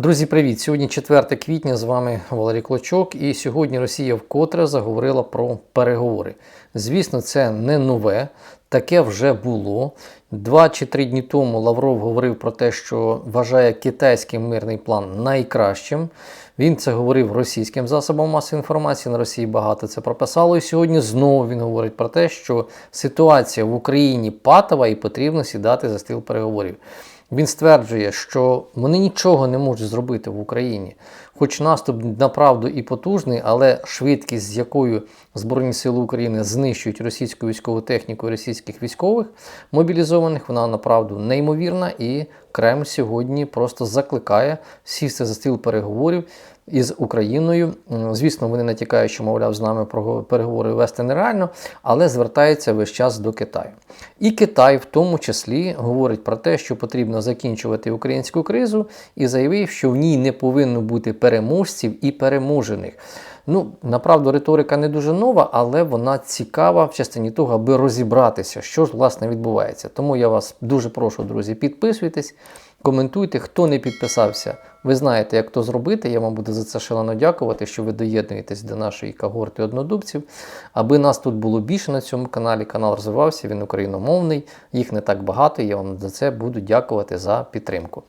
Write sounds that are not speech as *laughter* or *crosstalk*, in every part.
Друзі, привіт! Сьогодні 4 квітня. З вами Валерій Клочок. І сьогодні Росія вкотре заговорила про переговори. Звісно, це не нове, таке вже було. Два чи три дні тому Лавров говорив про те, що вважає китайський мирний план найкращим. Він це говорив російським засобам масової інформації. На Росії багато це прописало. І сьогодні знову він говорить про те, що ситуація в Україні патова і потрібно сідати за стіл переговорів. Він стверджує, що вони нічого не можуть зробити в Україні, хоч наступ направду і потужний, але швидкість, з якою Збройні Сили України знищують російську військову техніку і російських військових мобілізованих, вона направду неймовірна. І Кремль сьогодні просто закликає сісти за стіл переговорів із Україною. Звісно, вони натякають, що, мовляв, з нами переговори вести нереально, але звертається весь час до Китаю. І Китай, в тому числі, говорить про те, що потрібно закінчувати українську кризу, і заявив, що в ній не повинно бути переможців і переможених. Ну, направду, риторика не дуже нова, але вона цікава в частині того, аби розібратися, що ж власне відбувається. Тому я вас дуже прошу, друзі, підписуйтесь, коментуйте, хто не підписався. Ви знаєте, як то зробити. Я вам буду за це шалено дякувати, що ви доєднуєтесь до нашої когорти однодубців. Аби нас тут було більше на цьому каналі, канал розвивався, він україномовний, їх не так багато. Я вам за це буду дякувати за підтримку.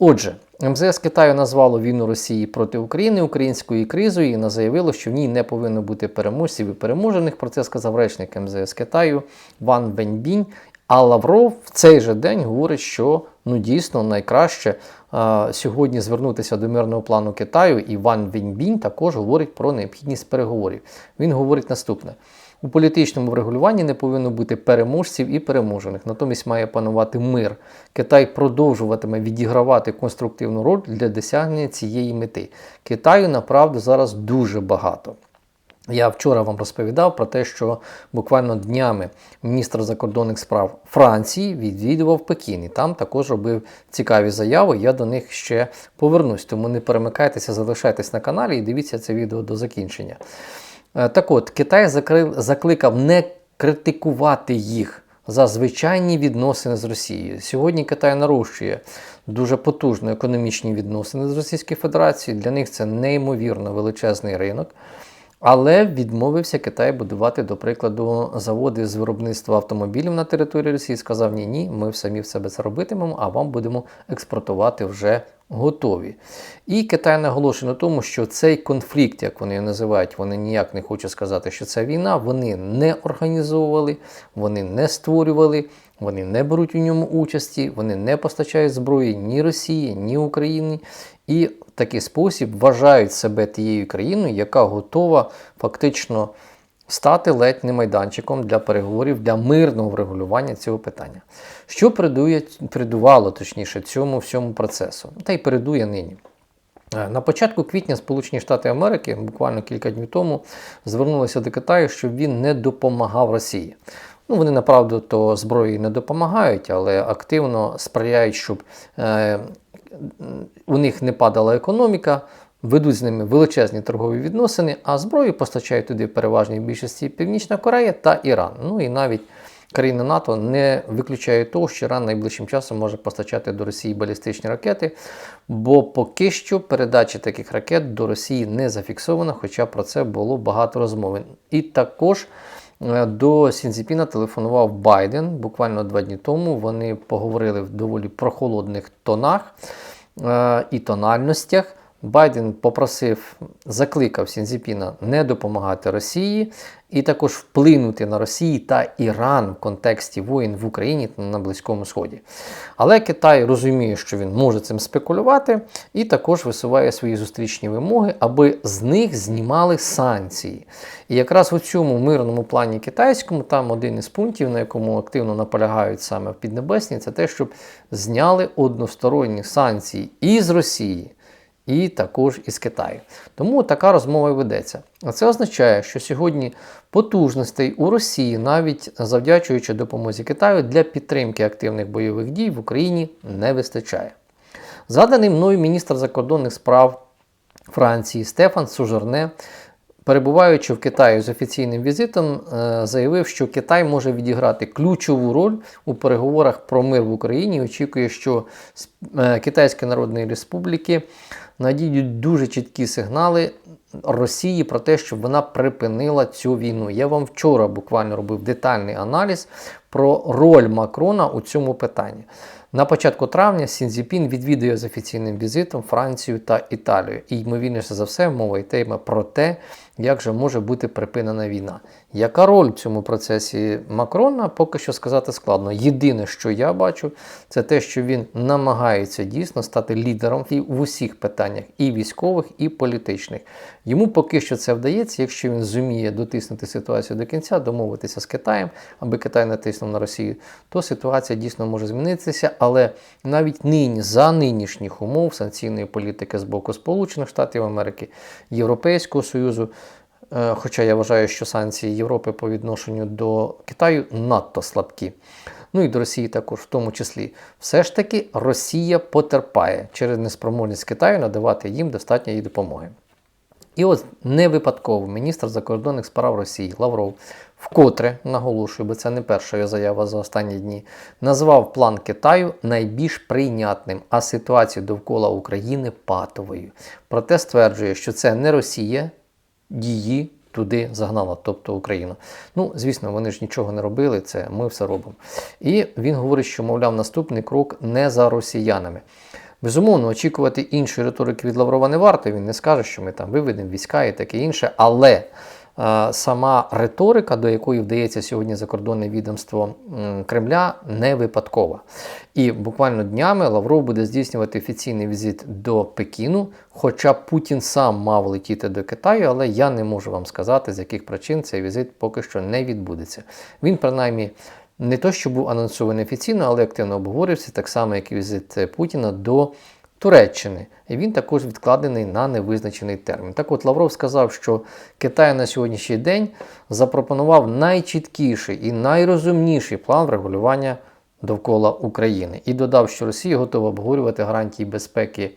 Отже, МЗС Китаю назвало війну Росії проти України українською кризою і заявило, що в ній не повинно бути переможців і переможених. Про це сказав речник МЗС Китаю Ван Веньбінь. А Лавров в цей же день говорить, що ну дійсно найкраще а, сьогодні звернутися до мирного плану Китаю. І Ван Веньбінь також говорить про необхідність переговорів. Він говорить наступне. У політичному врегулюванні не повинно бути переможців і переможених, натомість має панувати мир. Китай продовжуватиме відігравати конструктивну роль для досягнення цієї мети. Китаю направду зараз дуже багато. Я вчора вам розповідав про те, що буквально днями міністр закордонних справ Франції відвідував Пекін і там також робив цікаві заяви. Я до них ще повернусь. Тому не перемикайтеся, залишайтесь на каналі і дивіться це відео до закінчення. Е, так от, Китай закрив, закликав не критикувати їх за звичайні відносини з Росією. Сьогодні Китай нарощує дуже потужно економічні відносини з Російською Федерацією. Для них це неймовірно величезний ринок. Але відмовився Китай будувати, до прикладу, заводи з виробництва автомобілів на території Росії. Сказав: ні, ні, ми самі в себе це робитимемо, а вам будемо експортувати вже готові. І Китай наголошує на тому, що цей конфлікт, як вони називають, вони ніяк не хочуть сказати, що це війна. Вони не організовували, вони не створювали, вони не беруть у ньому участі, вони не постачають зброї ні Росії, ні Україні. І в такий спосіб вважають себе тією країною, яка готова фактично стати ледь не майданчиком для переговорів для мирного врегулювання цього питання. Що передує, передувало точніше цьому всьому процесу, та й передує нині. Е, на початку квітня Сполучені Штати Америки, буквально кілька днів тому, звернулися до Китаю, щоб він не допомагав Росії. Ну, Вони направду то зброї не допомагають, але активно сприяють, щоб е, у них не падала економіка, ведуть з ними величезні торгові відносини, а зброю постачають туди в переважній більшості Північна Корея та Іран. Ну і навіть країни НАТО не виключають того, що Іран найближчим часом може постачати до Росії балістичні ракети, бо поки що передача таких ракет до Росії не зафіксована, хоча про це було багато розмов. І також. Е, до Сінзіпіна телефонував Байден буквально два дні тому. Вони поговорили в доволі прохолодних тонах е, і тональностях. Байден попросив, закликав Сінзіпіна не допомагати Росії і також вплинути на Росію та Іран в контексті воїн в Україні та на Близькому Сході. Але Китай розуміє, що він може цим спекулювати, і також висуває свої зустрічні вимоги, аби з них знімали санкції. І якраз у цьому мирному плані китайському, там один із пунктів, на якому активно наполягають саме в Піднебесні, це те, щоб зняли односторонні санкції із Росії і також із Китаю. Тому така розмова і ведеться. А це означає, що сьогодні потужностей у Росії, навіть завдячуючи допомозі Китаю, для підтримки активних бойових дій в Україні не вистачає. Згаданий мною міністр закордонних справ Франції Стефан Сужерне перебуваючи в Китаї з офіційним візитом, е, заявив, що Китай може відіграти ключову роль у переговорах про мир в Україні. Очікує, що з е, Китайської Народної Республіки надійдуть дуже чіткі сигнали Росії про те, щоб вона припинила цю війну. Я вам вчора буквально робив детальний аналіз про роль Макрона у цьому питанні. На початку травня Сінзіпін відвідує з офіційним візитом Францію та Італію. І, ймовірніше за все, мова йтиме про те, як же може бути припинена війна. Яка роль в цьому процесі Макрона, поки що сказати складно. Єдине, що я бачу, це те, що він намагається дійсно стати лідером в усіх питаннях, і військових, і політичних. Йому поки що це вдається, якщо він зуміє дотиснути ситуацію до кінця, домовитися з Китаєм, аби Китай натиснув на Росію, то ситуація дійсно може змінитися. Але навіть нині за нинішніх умов санкційної політики з боку Сполучених Штатів Америки, Європейського Союзу. Е, Хоча я вважаю, що санкції Європи по відношенню до Китаю надто слабкі. Ну і до Росії також, в тому числі, все ж таки Росія потерпає через неспроможність Китаю надавати їм достатньої допомоги. І от не випадково міністр закордонних справ Росії Лавров, вкотре наголошую, бо це не перша його заява за останні дні, назвав план Китаю найбільш прийнятним, а ситуацію довкола України патовою. Проте стверджує, що це не Росія її туди загнала, тобто Україна. Ну, звісно, вони ж нічого не робили, це ми все робимо. І він говорить, що, мовляв, наступний крок не за росіянами. Безумовно, очікувати іншої риторики від Лаврова не варто. Він не скаже, що ми там виведемо війська і таке інше. Але сама риторика, до якої вдається сьогодні закордонне відомство Кремля, не випадкова. І буквально днями Лавров буде здійснювати офіційний візит до Пекіну. Хоча Путін сам мав летіти до Китаю, але я не можу вам сказати, з яких причин цей візит поки що не відбудеться. Він принаймні не то, що був анонсований офіційно, але активно обговорився, так само, як і візит Путіна до Туреччини. І він також відкладений на невизначений термін. Так от Лавров сказав, що Китай на сьогоднішній день запропонував найчіткіший і найрозумніший план врегулювання довкола України і додав, що Росія готова обговорювати гарантії безпеки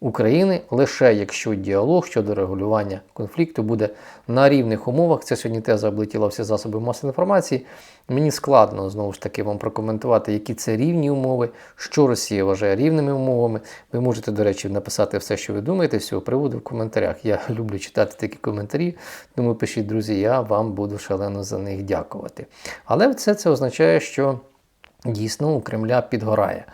України лише якщо діалог щодо регулювання конфлікту буде на рівних умовах. Це сьогодні теза облетіла всі засоби масової інформації. Мені складно знову ж таки вам прокоментувати, які це рівні умови, що Росія вважає рівними умовами. Ви можете, до речі, написати все, що ви думаєте з цього приводу в коментарях. Я *laughs* люблю читати такі коментарі, тому пишіть, друзі, я вам буду шалено за них дякувати. Але все це означає, що дійсно у Кремля підгорає.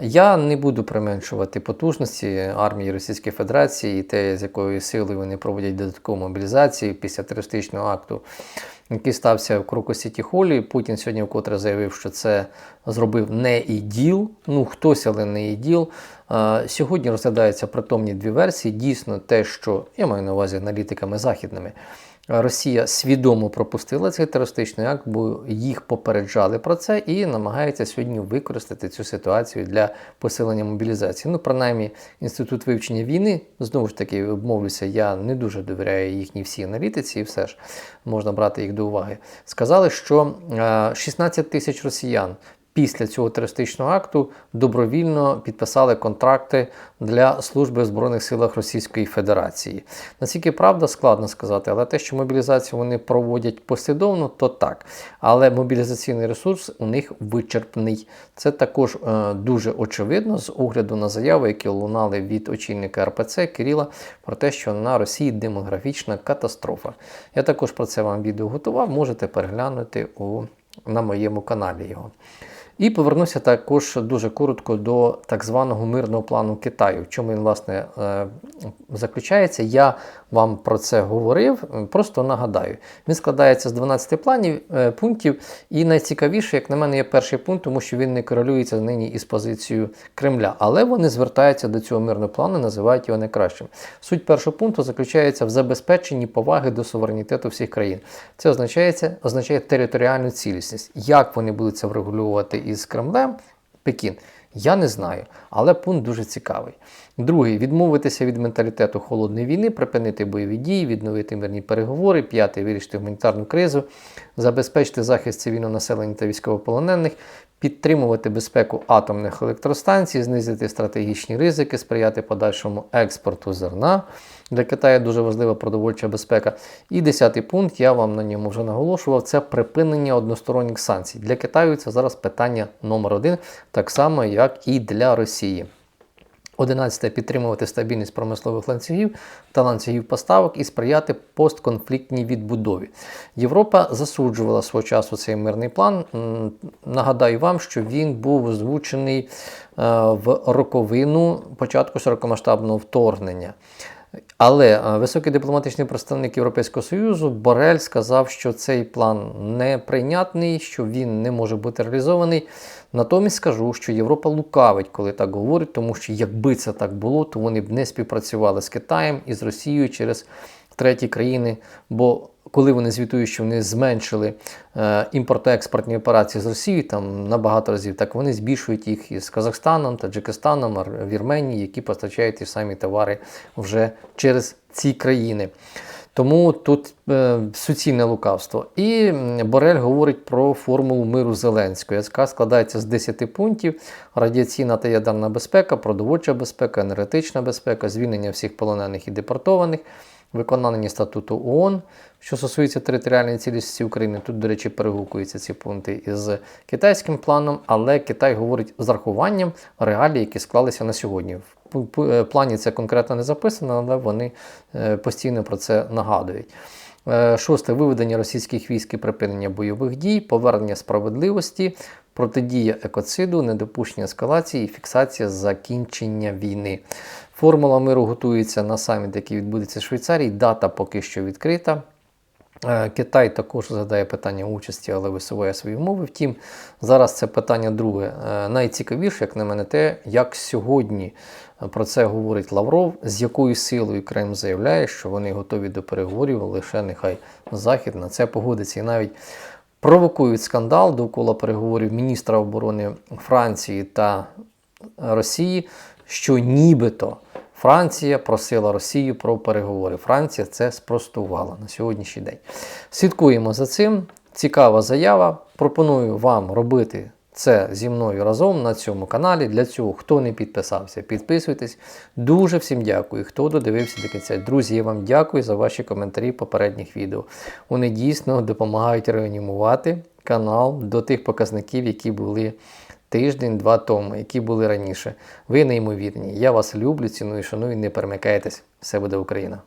Я не буду применшувати потужності армії Російської Федерації і те, з якою силою вони проводять додаткову мобілізацію після терористичного акту, який стався в Кроку Сіті Холі. Путін сьогодні вкотре заявив, що це зробив не іділ. Ну, хтось, але не іділ. Сьогодні розглядаються притомні дві версії. Дійсно, те, що я маю на увазі аналітиками західними. Росія свідомо пропустила цей терористичний акт, бо їх попереджали про це і намагається сьогодні використати цю ситуацію для посилення мобілізації. Ну, принаймні, інститут вивчення війни, знову ж таки, обмовлюся, я не дуже довіряю їхній всій аналітиці, і все ж можна брати їх до уваги. Сказали, що 16 тисяч росіян після цього терористичного акту добровільно підписали контракти для служби в Збройних силах Російської Федерації. Наскільки правда, складно сказати, але те, що мобілізацію вони проводять послідовно, то так. Але мобілізаційний ресурс у них вичерпний. Це також е, дуже очевидно з огляду на заяви, які лунали від очільника РПЦ Кирила про те, що на Росії демографічна катастрофа. Я також про це вам відео готував, можете переглянути у, на моєму каналі його. І повернуся також дуже коротко до так званого мирного плану Китаю. В чому він, власне, е, заключається? Я вам про це говорив, просто нагадаю. Він складається з 12 планів, е, пунктів, і найцікавіше, як на мене, є перший пункт, тому що він не корелюється нині із позицією Кремля. Але вони звертаються до цього мирного плану, називають його найкращим. Суть першого пункту заключається в забезпеченні поваги до суверенітету всіх країн. Це означає, означає територіальну цілісність. Як вони будуть це врегулювати із Кремлем, Пекін, я не знаю, але пункт дуже цікавий. Другий відмовитися від менталітету холодної війни, припинити бойові дії, відновити мирні переговори. П'ятий вирішити гуманітарну кризу, забезпечити захист цивільного населення та військовополонених. Підтримувати безпеку атомних електростанцій, знизити стратегічні ризики, сприяти подальшому експорту зерна. Для Китаю дуже важлива продовольча безпека. І десятий пункт, я вам на ньому вже наголошував, це припинення односторонніх санкцій. Для Китаю це зараз питання номер один, так само, як і для Росії. 11. Підтримувати стабільність промислових ланцюгів та ланцюгів поставок і сприяти постконфліктній відбудові. Європа засуджувала свого часу цей мирний план. Нагадаю вам, що він був озвучений е, в роковину початку широкомасштабного вторгнення. Але е, високий дипломатичний представник Європейського Союзу Борель сказав, що цей план неприйнятний, що він не може бути реалізований. Натомість скажу, що Європа лукавить, коли так говорить, тому що якби це так було, то вони б не співпрацювали з Китаєм і з Росією через треті країни. Бо коли вони звітують, що вони зменшили е, імпортно-експортні операції з Росією там на багато разів, так вони збільшують їх із Казахстаном, Таджикистаном, Вірменії, які постачають ті самі товари вже через ці країни. Тому тут е, суцільне лукавство. І Борель говорить про формулу миру Зеленського, яка складається з 10 пунктів: радіаційна та ядерна безпека, продовольча безпека, енергетична безпека, звільнення всіх полонених і депортованих, виконання статуту ООН, що стосується територіальної цілісності України. Тут, до речі, перегукуються ці пункти із китайським планом, але Китай говорить з рахуванням реалій, які склалися на сьогодні. В е, плані це конкретно не записано, але вони е, постійно про це нагадують. Е, Шосте виведення російських військ і припинення бойових дій, повернення справедливості, протидія екоциду, недопущення ескалації і фіксація закінчення війни. Формула миру готується на саміт, який відбудеться в Швейцарії. Дата поки що відкрита. Е, Китай також задає питання участі, але висуває свої умови. Втім, зараз це питання друге. Е, Найцікавіше, як на мене, те, як сьогодні про це говорить Лавров, з якою силою Кремль заявляє, що вони готові до переговорів, лише нехай Захід на це погодиться. І навіть провокують скандал довкола переговорів міністра оборони Франції та Росії, що нібито Франція просила Росію про переговори. Франція це спростувала на сьогоднішній день. Слідкуємо за цим. Цікава заява. Пропоную вам робити це зі мною разом на цьому каналі. Для цього, хто не підписався, підписуйтесь. Дуже всім дякую, хто додивився до кінця. Друзі, я вам дякую за ваші коментарі попередніх відео. Вони дійсно допомагають реанімувати канал до тих показників, які були тиждень-два тому, які були раніше. Ви неймовірні. Я вас люблю, ціную, шаную, не перемикайтесь. Все буде Україна!